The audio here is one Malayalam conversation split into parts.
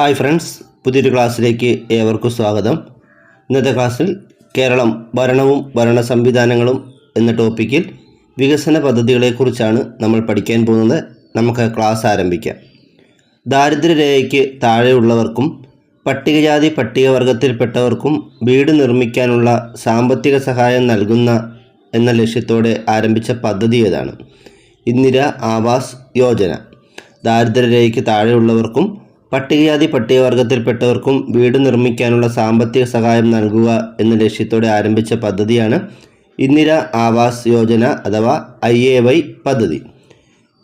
ഹായ് ഫ്രണ്ട്സ് പുതിയൊരു ക്ലാസ്സിലേക്ക് ഏവർക്കും സ്വാഗതം. ഇന്നത്തെ ക്ലാസ്സിൽ കേരളം ഭരണവും ഭരണ സംവിധാനങ്ങളും എന്ന ടോപ്പിക്കിൽ വികസന പദ്ധതികളെക്കുറിച്ചാണ് നമ്മൾ പഠിക്കാൻ പോകുന്നത്. നമുക്ക് ക്ലാസ് ആരംഭിക്കാം. ദാരിദ്ര്യരേഖയ്ക്ക് താഴെയുള്ളവർക്കും പട്ടികജാതി പട്ടികവർഗത്തിൽപ്പെട്ടവർക്കും വീട് നിർമ്മിക്കാനുള്ള സാമ്പത്തിക സഹായം നൽകുന്ന എന്ന ലക്ഷ്യത്തോടെ ആരംഭിച്ച പദ്ധതി ഏതാണ്? ഇന്ദിര ആവാസ് യോജന. ദാരിദ്ര്യരേഖയ്ക്ക് താഴെയുള്ളവർക്കും പട്ടികജാതി പട്ടികവർഗത്തിൽപ്പെട്ടവർക്കും വീട് നിർമ്മിക്കാനുള്ള സാമ്പത്തിക സഹായം നൽകുക എന്ന ലക്ഷ്യത്തോടെ ആരംഭിച്ച പദ്ധതിയാണ് ഇന്ദിര ആവാസ് യോജന അഥവാ ഐ എ വൈ പദ്ധതി.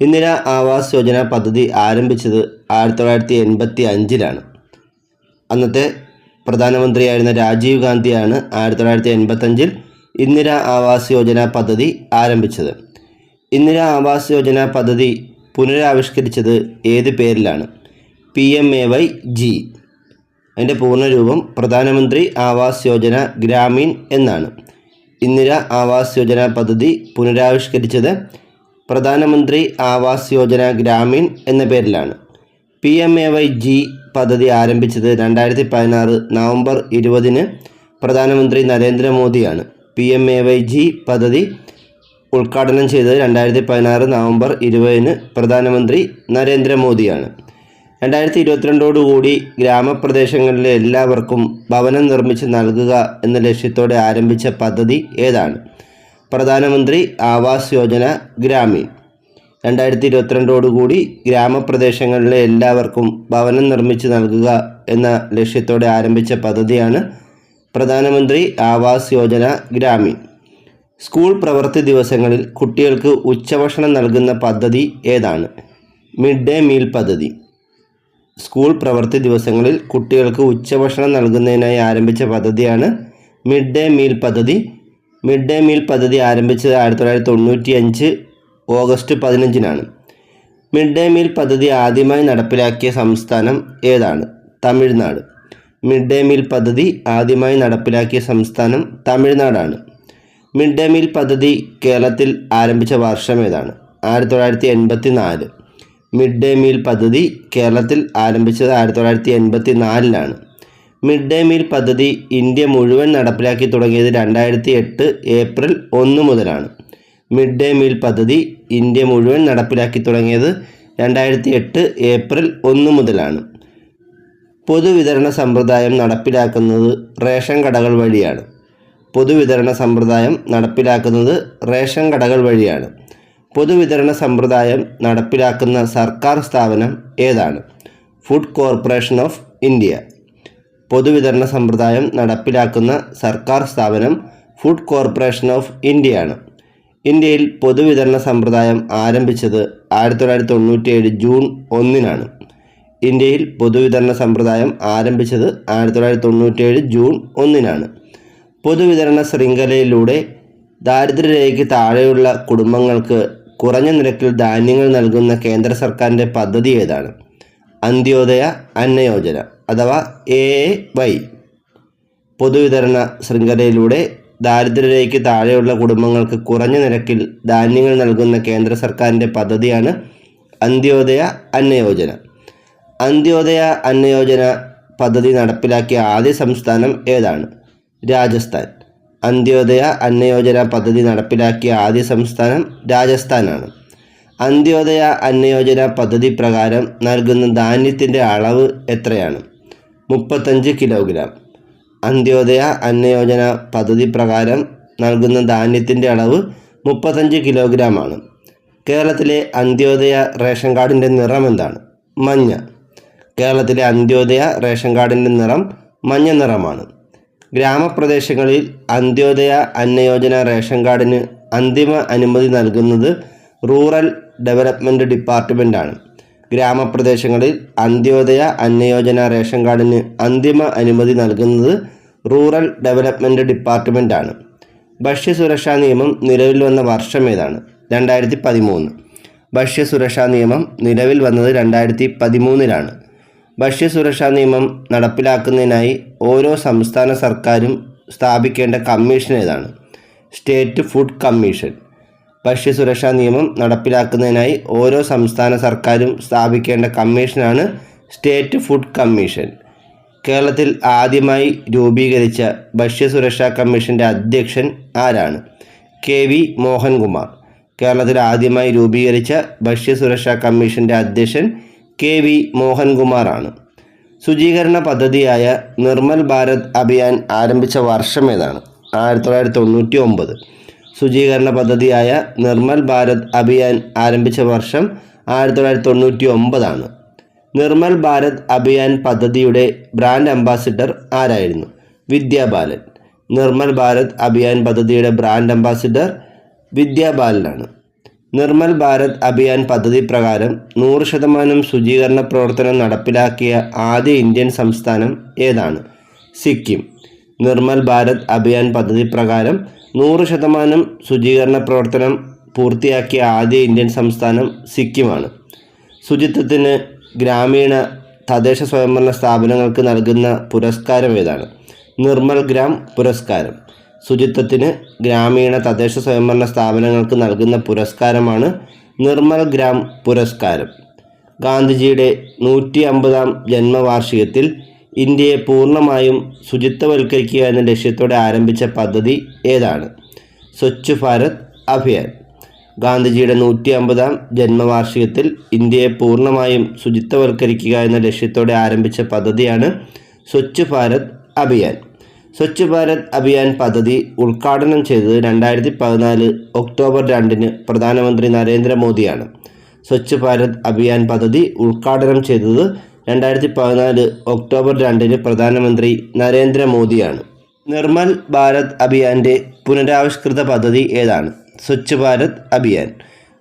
ഇന്ദിര ആവാസ് യോജന പദ്ധതി ആരംഭിച്ചത് ആയിരത്തി തൊള്ളായിരത്തി എൺപത്തി അഞ്ചിലാണ് അന്നത്തെ പ്രധാനമന്ത്രിയായിരുന്ന രാജീവ് ഗാന്ധിയാണ് ആയിരത്തി തൊള്ളായിരത്തി എൺപത്തഞ്ചിൽ ഇന്ദിര ആവാസ് യോജന പദ്ധതി ആരംഭിച്ചത്. ഇന്ദിര ആവാസ് യോജന പദ്ധതി പുനരാവിഷ്കരിച്ചത് ഏത് പേരിലാണ്? P M A Y G. അതിന്റെ പൂർണരൂപം പ്രധാനമന്ത്രി ആവാസ് യോജന ഗ്രാമീൺ എന്നാണ്. ഇന്ദിര ആവാസ് യോജന പദ്ധതി പുനരാവിഷ്കരിച്ചത് പ്രധാനമന്ത്രി ആവാസ് യോജന ഗ്രാമീൺ എന്ന പേരിലാണ്. P M A Y G പദ്ധതി ആരംഭിച്ചത് രണ്ടായിരത്തി പതിനാറ് നവംബർ ഇരുപതിന് പ്രധാനമന്ത്രി നരേന്ദ്രമോദിയാണ്. P M A Y G പദ്ധതി ഉദ്ഘാടനം ചെയ്തത് രണ്ടായിരത്തി പതിനാറ് നവംബർ ഇരുപതിന് പ്രധാനമന്ത്രി നരേന്ദ്രമോദിയാണ്. രണ്ടായിരത്തി ഇരുപത്തിരണ്ടോടുകൂടി ഗ്രാമപ്രദേശങ്ങളിലെ എല്ലാവർക്കും ഭവനം നിർമ്മിച്ച് നൽകുക എന്ന ലക്ഷ്യത്തോടെ ആരംഭിച്ച പദ്ധതി ഏതാണ്? പ്രധാനമന്ത്രി ആവാസ് യോജന ഗ്രാമീൺ രണ്ടായിരത്തി ഇരുപത്തിരണ്ടോടുകൂടി ഗ്രാമപ്രദേശങ്ങളിലെ എല്ലാവർക്കും ഭവനം നിർമ്മിച്ച് നൽകുക എന്ന ലക്ഷ്യത്തോടെ ആരംഭിച്ച പദ്ധതിയാണ് പ്രധാനമന്ത്രി ആവാസ് യോജന ഗ്രാമീൺ സ്കൂൾ പ്രവൃത്തി ദിവസങ്ങളിൽ കുട്ടികൾക്ക് ഉച്ചഭക്ഷണം നൽകുന്ന പദ്ധതി ഏതാണ്? മിഡ് ഡേ മീൽ പദ്ധതി. സ്കൂൾ പ്രവൃത്തി ദിവസങ്ങളിൽ കുട്ടികൾക്ക് ഉച്ചഭക്ഷണം നൽകുന്നതിനായി ആരംഭിച്ച പദ്ധതിയാണ് മിഡ് ഡേ മീൽ പദ്ധതി. മിഡ് ഡേ മീൽ പദ്ധതി ആരംഭിച്ചത് ആയിരത്തി തൊള്ളായിരത്തി തൊണ്ണൂറ്റി അഞ്ച് ഓഗസ്റ്റ് പതിനഞ്ചിനാണ്. മിഡ് ഡേ മീൽ പദ്ധതി ആദ്യമായി നടപ്പിലാക്കിയ സംസ്ഥാനം ഏതാണ്? തമിഴ്നാട്. മിഡ് ഡേ മീൽ പദ്ധതി ആദ്യമായി നടപ്പിലാക്കിയ സംസ്ഥാനം തമിഴ്നാടാണ്. മിഡ് ഡേ മീൽ പദ്ധതി കേരളത്തിൽ ആരംഭിച്ച വർഷം ഏതാണ്? ആയിരത്തി തൊള്ളായിരത്തി എൺപത്തി നാല് മിഡ് ഡേ മീൽ പദ്ധതി കേരളത്തിൽ ആരംഭിച്ചത് ആയിരത്തി തൊള്ളായിരത്തി എൺപത്തി നാലിലാണ് മിഡ് ഡേ മീൽ പദ്ധതി ഇന്ത്യ മുഴുവൻ നടപ്പിലാക്കി തുടങ്ങിയത് രണ്ടായിരത്തി എട്ട് ഏപ്രിൽ ഒന്ന് മുതലാണ്. മിഡ് ഡേ മീൽ പദ്ധതി ഇന്ത്യ മുഴുവൻ നടപ്പിലാക്കി തുടങ്ങിയത് രണ്ടായിരത്തി എട്ട് ഏപ്രിൽ ഒന്ന് മുതലാണ്. പൊതുവിതരണ സമ്പ്രദായം നടപ്പിലാക്കുന്നത് റേഷൻ കടകൾ വഴിയാണ്. പൊതുവിതരണ സമ്പ്രദായം നടപ്പിലാക്കുന്നത് റേഷൻ കടകൾ വഴിയാണ്. പൊതുവിതരണ സമ്പ്രദായം നടപ്പിലാക്കുന്ന സർക്കാർ സ്ഥാപനം ഏതാണ്? ഫുഡ് കോർപ്പറേഷൻ ഓഫ് ഇന്ത്യ പൊതുവിതരണ സമ്പ്രദായം നടപ്പിലാക്കുന്ന സർക്കാർ സ്ഥാപനം ഫുഡ് കോർപ്പറേഷൻ ഓഫ് ഇന്ത്യ ആണ്. ഇന്ത്യയിൽ പൊതുവിതരണ സമ്പ്രദായം ആരംഭിച്ചത് ആയിരത്തി തൊള്ളായിരത്തി തൊണ്ണൂറ്റിയേഴ് ജൂൺ ഒന്നിനാണ്. ഇന്ത്യയിൽ പൊതുവിതരണ സമ്പ്രദായം ആരംഭിച്ചത് ആയിരത്തി തൊള്ളായിരത്തി തൊണ്ണൂറ്റിയേഴ് ജൂൺ ഒന്നിനാണ്. പൊതുവിതരണ ശൃംഖലയിലൂടെ ദാരിദ്ര്യരേഖയ്ക്ക് താഴെയുള്ള കുടുംബങ്ങൾക്ക് കുറഞ്ഞ നിരക്കിൽ ധാന്യങ്ങൾ നൽകുന്ന കേന്ദ്ര സർക്കാരിന്റെ പദ്ധതി ഏതാണ്? അന്ത്യോദയ അന്നയോജന അഥവാ എ വൈ പൊതുവിതരണ ശൃംഖലയിലൂടെ ദാരിദ്ര്യരേഖയ്ക്ക് താഴെയുള്ള കുടുംബങ്ങൾക്ക് കുറഞ്ഞ നിരക്കിൽ ധാന്യങ്ങൾ നൽകുന്ന കേന്ദ്ര സർക്കാരിന്റെ പദ്ധതിയാണ് അന്ത്യോദയ അന്നയോജന അന്ത്യോദയ അന്നയോജന പദ്ധതി നടപ്പിലാക്കിയ ആദ്യ സംസ്ഥാനം ഏതാണ്? രാജസ്ഥാൻ. അന്ത്യോദയ അന്നയോജന പദ്ധതി നടപ്പിലാക്കിയ ആദ്യ സംസ്ഥാനം രാജസ്ഥാനാണ്. അന്ത്യോദയ അന്നയോജന പദ്ധതി പ്രകാരം നൽകുന്ന ധാന്യത്തിന്റെ അളവ് എത്രയാണ്? മുപ്പത്തഞ്ച് കിലോഗ്രാം. അന്ത്യോദയ അന്നയോജന പദ്ധതി പ്രകാരം നൽകുന്ന ധാന്യത്തിന്റെ അളവ് മുപ്പത്തഞ്ച് കിലോഗ്രാമാണ്. കേരളത്തിലെ അന്ത്യോദയ റേഷൻ കാർഡിന്റെ നിറം എന്താണ്? മഞ്ഞ. കേരളത്തിലെ അന്ത്യോദയ റേഷൻ കാർഡിന്റെ നിറം മഞ്ഞ നിറമാണ്. ഗ്രാമപ്രദേശങ്ങളിൽ അന്ത്യോദയ അന്നയോജന റേഷൻ കാർഡിന് അന്തിമ അനുമതി നൽകുന്നത് റൂറൽ ഡെവലപ്മെന്റ് ഡിപ്പാർട്ട്മെന്റാണ് ഗ്രാമപ്രദേശങ്ങളിൽ അന്ത്യോദയ അന്നയോജന റേഷൻ കാർഡിന് അന്തിമ അനുമതി നൽകുന്നത് റൂറൽ ഡെവലപ്മെന്റ് ഡിപ്പാർട്ട്മെന്റാണ് ഭക്ഷ്യസുരക്ഷാ നിയമം നിലവിൽ വന്ന വർഷം ഏതാണ്? രണ്ടായിരത്തി പതിമൂന്ന്. ഭക്ഷ്യസുരക്ഷാ നിയമം നിലവിൽ വന്നത് രണ്ടായിരത്തി പതിമൂന്നിലാണ്. ഭക്ഷ്യസുരക്ഷാ നിയമം നടപ്പിലാക്കുന്നതിനായി ഓരോ സംസ്ഥാന സർക്കാരും സ്ഥാപിക്കേണ്ട കമ്മീഷൻ ഏതാണ്? State food commission. ഭക്ഷ്യസുരക്ഷാ നിയമം നടപ്പിലാക്കുന്നതിനായി ഓരോ സംസ്ഥാന സർക്കാരും സ്ഥാപിക്കേണ്ട കമ്മീഷനാണ് സ്റ്റേറ്റ് ഫുഡ് കമ്മീഷൻ. കേരളത്തിൽ ആദ്യമായി രൂപീകരിച്ച ഭക്ഷ്യസുരക്ഷാ കമ്മീഷന്റെ അധ്യക്ഷൻ ആരാണ്? K V Mohankumar. കേരളത്തിൽ ആദ്യമായി രൂപീകരിച്ച ഭക്ഷ്യസുരക്ഷാ കമ്മീഷന്റെ അധ്യക്ഷൻ കെ വി മോഹൻകുമാറാണ്. ശുചീകരണ പദ്ധതിയായ നിർമ്മൽ ഭാരത് അഭിയാൻ ആരംഭിച്ച വർഷം ഏതാണ്? ആയിരത്തി തൊള്ളായിരത്തി തൊണ്ണൂറ്റി ഒമ്പത് ശുചീകരണ പദ്ധതിയായ നിർമ്മൽ ഭാരത് അഭിയാൻ ആരംഭിച്ച വർഷം ആയിരത്തി തൊള്ളായിരത്തി തൊണ്ണൂറ്റി ഒമ്പതാണ് നിർമ്മൽ ഭാരത് അഭിയാൻ പദ്ധതിയുടെ ബ്രാൻഡ് അംബാസിഡർ ആരായിരുന്നു? വിദ്യാബാലൻ നിർമ്മൽ ഭാരത് അഭിയാൻ പദ്ധതിയുടെ ബ്രാൻഡ് അംബാസിഡർ വിദ്യാബാലനാണ് നിർമ്മൽ ഭാരത് അഭിയാൻ പദ്ധതി പ്രകാരം നൂറ് ശതമാനം ശുചീകരണ പ്രവർത്തനം നടപ്പിലാക്കിയ ആദ്യ ഇന്ത്യൻ സംസ്ഥാനം ഏതാണ്? സിക്കിം. നിർമ്മൽ ഭാരത് അഭിയാൻ പദ്ധതി പ്രകാരം നൂറ് ശതമാനം ശുചീകരണ പ്രവർത്തനം പൂർത്തിയാക്കിയ ആദ്യ ഇന്ത്യൻ സംസ്ഥാനം സിക്കിമാണ്. ശുചിത്വത്തിന് ഗ്രാമീണ തദ്ദേശ സ്വയംഭരണ സ്ഥാപനങ്ങൾക്ക് നൽകുന്ന പുരസ്കാരം ഏതാണ്? നിർമ്മൽ ഗ്രാം പുരസ്കാരം. ശുചിത്വത്തിന് ഗ്രാമീണ തദ്ദേശ സ്വയംഭരണ സ്ഥാപനങ്ങൾക്ക് നൽകുന്ന പുരസ്കാരമാണ് നിർമ്മൽ ഗ്രാം പുരസ്കാരം. ഗാന്ധിജിയുടെ നൂറ്റി അമ്പതാം ജന്മവാർഷികത്തിൽ ഇന്ത്യയെ പൂർണമായും ശുചിത്വവൽക്കരിക്കുക എന്ന ലക്ഷ്യത്തോടെ ആരംഭിച്ച പദ്ധതി ഏതാണ്? സ്വച്ഛ് ഭാരത് അഭിയാൻ. ഗാന്ധിജിയുടെ നൂറ്റി അമ്പതാം ജന്മവാർഷികത്തിൽ ഇന്ത്യയെ പൂർണമായും ശുചിത്വവൽക്കരിക്കുക എന്ന ലക്ഷ്യത്തോടെ ആരംഭിച്ച പദ്ധതിയാണ് സ്വച്ഛ് ഭാരത് അഭിയാൻ. സ്വച്ഛ് ഭാരത് അഭിയാൻ പദ്ധതി ഉദ്ഘാടനം ചെയ്തത് രണ്ടായിരത്തി പതിനാല് ഒക്ടോബർ രണ്ടിന് പ്രധാനമന്ത്രി നരേന്ദ്രമോദിയാണ്. സ്വച്ഛ് ഭാരത് അഭിയാൻ പദ്ധതി ഉദ്ഘാടനം ചെയ്തത് രണ്ടായിരത്തി പതിനാല് ഒക്ടോബർ രണ്ടിന് പ്രധാനമന്ത്രി നരേന്ദ്രമോദിയാണ്. നിർമ്മൽ ഭാരത് അഭിയാന്റെ പുനരാവിഷ്കൃത പദ്ധതി ഏതാണ്? സ്വച്ഛ് ഭാരത് അഭിയാൻ.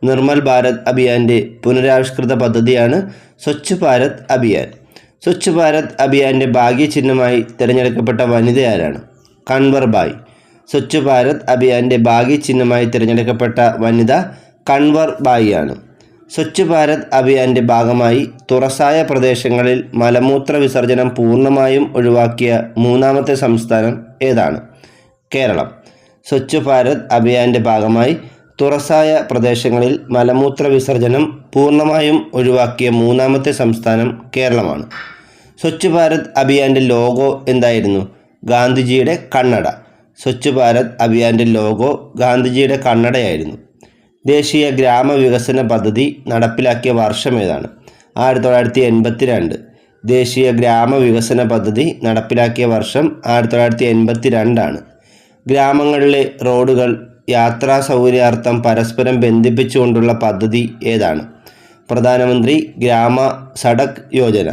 നിർമ്മൽ ഭാരത് അഭിയാന്റെ പുനരാവിഷ്കൃത പദ്ധതിയാണ് സ്വച്ഛ് ഭാരത് അഭിയാൻ. സ്വച്ഛ് ഭാരത് അഭിയാന്റെ ഭാഗ്യചിഹ്നമായി തിരഞ്ഞെടുക്കപ്പെട്ട വനിത ആരാണ് കൺവർ ബായ്. സ്വച്ഛ് ഭാരത് അഭിയാന്റെ ഭാഗ്യചിഹ്നമായി തിരഞ്ഞെടുക്കപ്പെട്ട വനിത കൺവർ ബായി ആണ് സ്വച്ഛ് ഭാരത് അഭിയാന്റെ ഭാഗമായി തുറസായ പ്രദേശങ്ങളിൽ മലമൂത്ര വിസർജനം പൂർണമായും ഒഴിവാക്കിയ മൂന്നാമത്തെ സംസ്ഥാനം ഏതാണ്? കേരളം. സ്വച്ഛ് ഭാരത് അഭിയാന്റെ ഭാഗമായി തുറസായ പ്രദേശങ്ങളിൽ മലമൂത്ര വിസർജനം പൂർണമായും ഒഴിവാക്കിയ മൂന്നാമത്തെ സംസ്ഥാനം കേരളമാണ്. സ്വച്ഛ് ഭാരത് അഭിയാന്റെ ലോഗോ എന്തായിരുന്നു? ഗാന്ധിജിയുടെ കണ്ണട. സ്വച്ഛ് ഭാരത് അഭിയാന്റെ ലോഗോ ഗാന്ധിജിയുടെ കണ്ണടയായിരുന്നു. ദേശീയ ഗ്രാമവികസന പദ്ധതി നടപ്പിലാക്കിയ വർഷം ഏതാണ്? ആയിരത്തി തൊള്ളായിരത്തി എൺപത്തി രണ്ട് ദേശീയ ഗ്രാമവികസന പദ്ധതി നടപ്പിലാക്കിയ വർഷം ആയിരത്തി തൊള്ളായിരത്തി എൺപത്തി രണ്ടാണ് ഗ്രാമങ്ങളിലെ റോഡുകൾ യാത്രാ സൗകര്യാർത്ഥം പരസ്പരം ബന്ധിപ്പിച്ചുകൊണ്ടുള്ള പദ്ധതി ഏതാണ്? പ്രധാനമന്ത്രി ഗ്രാമ സടക് യോജന.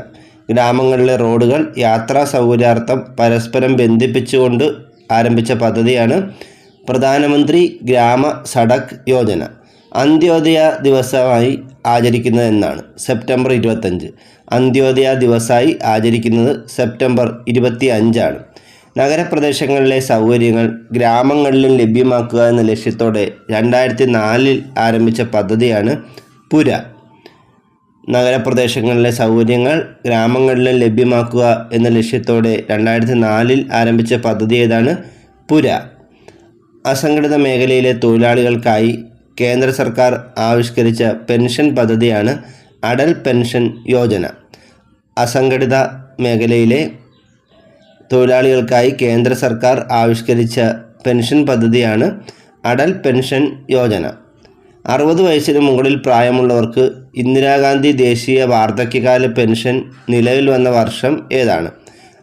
ഗ്രാമങ്ങളിലെ റോഡുകൾ യാത്രാ സൗകര്യാർത്ഥം പരസ്പരം ബന്ധിപ്പിച്ചുകൊണ്ട് ആരംഭിച്ച പദ്ധതിയാണ് പ്രധാനമന്ത്രി ഗ്രാമ സടക് യോജന. അന്ത്യോദയ ദിവസമായി ആചരിക്കുന്നത് എന്നാണ്. സെപ്റ്റംബർ ഇരുപത്തഞ്ച് അന്ത്യോദയ ദിവസമായി ആചരിക്കുന്നത് സെപ്റ്റംബർ ഇരുപത്തി അഞ്ചാണ് നഗരപ്രദേശങ്ങളിലെ സൗകര്യങ്ങൾ ഗ്രാമങ്ങളിലും ലഭ്യമാക്കുക എന്ന ലക്ഷ്യത്തോടെ രണ്ടായിരത്തി നാലിൽ ആരംഭിച്ച പദ്ധതിയാണ് പുര. നഗരപ്രദേശങ്ങളിലെ സൗകര്യങ്ങൾ ഗ്രാമങ്ങളിലും ലഭ്യമാക്കുക എന്ന ലക്ഷ്യത്തോടെ രണ്ടായിരത്തി നാലിൽ ആരംഭിച്ച പദ്ധതി ഏതാണ്? പുര. അസംഘടിത മേഖലയിലെ തൊഴിലാളികൾക്കായി കേന്ദ്ര സർക്കാർ ആവിഷ്കരിച്ച പെൻഷൻ പദ്ധതിയാണ് അടൽ പെൻഷൻ യോജന. അസംഘടിത മേഖലയിലെ തൊഴിലാളികൾക്കായി കേന്ദ്ര സർക്കാർ ആവിഷ്കരിച്ച പെൻഷൻ പദ്ധതിയാണ് അടൽ പെൻഷൻ യോജന. അറുപത് വയസ്സിന് മുകളിൽ പ്രായമുള്ളവർക്ക് ഇന്ദിരാഗാന്ധി ദേശീയ വാർദ്ധക്യകാല പെൻഷൻ നിലവിൽ വന്ന വർഷം ഏതാണ്?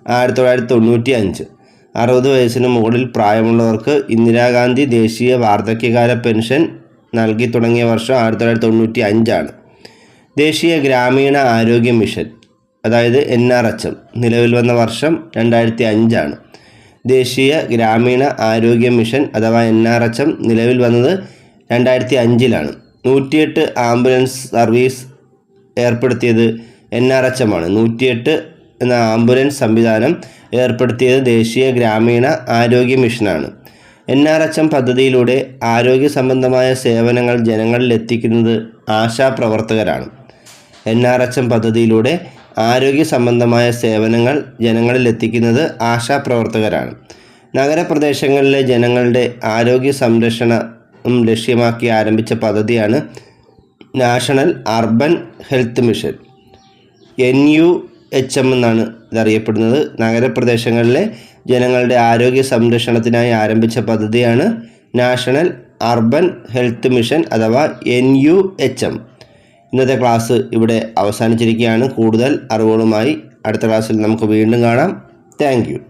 ആയിരത്തി തൊള്ളായിരത്തി തൊണ്ണൂറ്റി അഞ്ച് അറുപത് വയസ്സിന് മുകളിൽ പ്രായമുള്ളവർക്ക് ഇന്ദിരാഗാന്ധി ദേശീയ വാർദ്ധക്യകാല പെൻഷൻ നൽകി തുടങ്ങിയ വർഷം ആയിരത്തി തൊള്ളായിരത്തി തൊണ്ണൂറ്റി അഞ്ചാണ് ദേശീയ ഗ്രാമീണ ആരോഗ്യ മിഷൻ. അതായത് എൻ ആർ എച്ച് എം. നിലവിൽ വന്ന വർഷം രണ്ടായിരത്തി അഞ്ചാണ് ദേശീയ ഗ്രാമീണ ആരോഗ്യ മിഷൻ അഥവാ എൻ ആർ എച്ച് എം നിലവിൽ വന്നത് രണ്ടായിരത്തി അഞ്ചിലാണ് നൂറ്റിയെട്ട് ആംബുലൻസ് സർവീസ് ഏർപ്പെടുത്തിയത് എൻ ആർ എച്ച് എം ആണ്. നൂറ്റിയെട്ട് എന്ന ആംബുലൻസ് സംവിധാനം ഏർപ്പെടുത്തിയത് ദേശീയ ഗ്രാമീണ ആരോഗ്യ മിഷനാണ്. എൻ ആർ എച്ച് എം പദ്ധതിയിലൂടെ ആരോഗ്യ സംബന്ധമായ സേവനങ്ങൾ ജനങ്ങളിൽ എത്തിക്കുന്നത് ആശാപ്രവർത്തകരാണ്. എൻ ആർ എച്ച് എം പദ്ധതിയിലൂടെ ആരോഗ്യ സംബന്ധമായ സേവനങ്ങൾ ജനങ്ങളിൽ എത്തിക്കുന്നത് ആശാപ്രവർത്തകരാണ്. നഗരപ്രദേശങ്ങളിലെ ജനങ്ങളുടെ ആരോഗ്യ സംരക്ഷണം ലക്ഷ്യമാക്കി ആരംഭിച്ച പദ്ധതിയാണ് national urban health mission. N U H M എന്നാണ് ഇതറിയപ്പെടുന്നത്. നഗരപ്രദേശങ്ങളിലെ ജനങ്ങളുടെ ആരോഗ്യ സംരക്ഷണത്തിനായി ആരംഭിച്ച പദ്ധതിയാണ് നാഷണൽ അർബൻ ഹെൽത്ത് മിഷൻ അഥവാ എൻ യു എച്ച് എം. ഇന്നത്തെ ക്ലാസ് ഇവിടെ അവസാനിച്ചിരിക്കുകയാണ്. കൂടുതൽ അറിവുകളുമായി അടുത്ത ക്ലാസ്സിൽ നമുക്ക് വീണ്ടും കാണാം. താങ്ക്